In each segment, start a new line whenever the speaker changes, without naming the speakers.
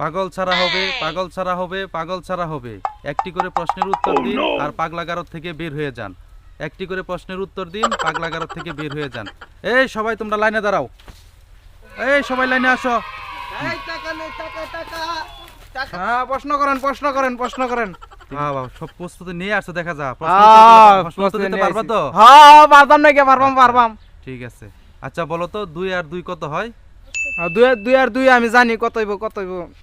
পাগল ছাড়া হবে পাগল ছাড়া হবে পাগল ছাড়া হবে। একটি করে প্রশ্নের উত্তর দিন আর পাগলাগারদ থেকে বের হয়ে যান। একটি করে প্রশ্নের উত্তর দিন পাগলাগারদ থেকে বের হয়ে যান। এই সবাই তোমরা লাইনে দাঁড়াও। এই সবাই লাইনে আসো।
হ্যাঁ প্রশ্ন করেন প্রশ্ন করেন প্রশ্ন করেন।
সব প্রস্তুতি নিয়ে আসো দেখা যা পারবা তো?
হ্যাঁ পারতাম নাকি পারবাম পারবাম।
ঠিক আছে। আচ্ছা বলো তো দুই আর দুই কত হ্যাঁ,
দুই দুই আর দুই আমি জানি কত হইব কত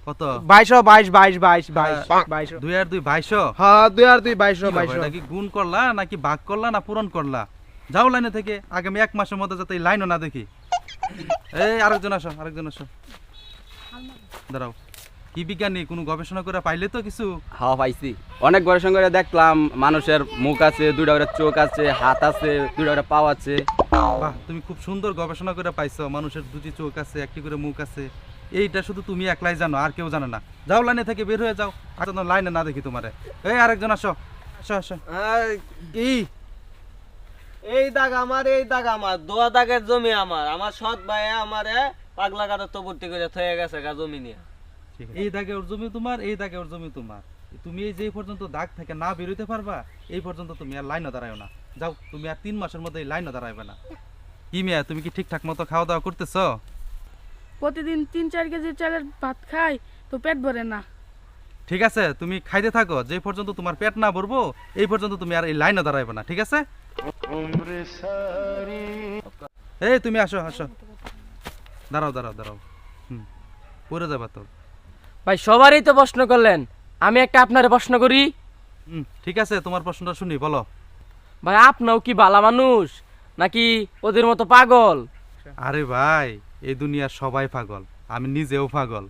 কত?
বাইশো বাইশ বাইশ বাইশ বাইশ বাইশো।
দুই আর দুই বাইশো
হ্যাঁ দুই আর দুই বাইশো বাইশো
এটা গুণ করলা নাকি ভাগ করলা না পূরণ করলা? যাও লাইনে থেকে আগামী এক মাসের মধ্যে যাতে এই লাইনও না দেখি। এই আরেকজন আসো আরেকজন আসো। দাঁড়াও। কি বিজ্ঞানী কোনো গবেষণা করে পাইলে তো কিছু?
হাওয়া পাইছি। অনেক ঘরের সঙ্গে দেখলাম মানুষের মুখ আছে দুইটা করে চোখ আছে হাত আছে দুইটা করে পাও আছে।
বাহ তুমি খুব সুন্দর গবেষণা করে পাইছো। মানুষের দুটি চোখ আছে একটি করে মুখ আছে। এইটা শুধু তুমি একলাই জানো আর কেউ জানে না। যাও লাইনে থেকে বের হয়ে যাও। আর যেন লাইনে না দেখি তোমারে। এই আরেকজন আসো। আসো আসো।
এই দাগ আমার এই দাগ আমার। দোয়া দাগের জমি আমার। আমার সৎ ভাই আমার পাগলা কাটা তো ভর্তি করে থয়ে গেছে গা জমি নিয়ে।
এই দাগে ওর জমি তোমার এই দাগে ওর জমি তোমার। তুমি এই যে পর্যন্ত দাগ থেকে না বেরোতে পারবা এই পর্যন্ত তুমি আর লাইনও দাঁড়ায় না। যাও তুমি আর তিন মাসের মধ্যে এই লাইনও দাঁড়াইবে না। কি মিয়া তুমি কি ঠিকঠাক মতো খাওয়া দাওয়া করতেছ?
প্রতিদিন তিন চার কেজি চালের ভাত খাই তো পেট ভরে না।
ঠিক আছে তুমি খাইতে থাকো যে পর্যন্ত তোমার পেট না ভরবো এই পর্যন্ত তুমি আর এই লাইনও দাঁড়াইবে না ঠিক আছে? এই তুমি আসো আসো। দাঁড়াও দাঁড়াও দাঁড়াও। হুম পরে যাবা তো।
ভাই সবারই তো প্রশ্ন করলেন আমি একটা আপনারে প্রশ্ন করি।
হুম ঠিক আছে তোমার প্রশ্নটা শুনি বলো।
ভাই আপনাও কি বালা মানুষ? নাকি ওদের মতো পাগল?
আরে ভাই এই দুনিয়ার সবাই পাগল আমি নিজেও পাগল।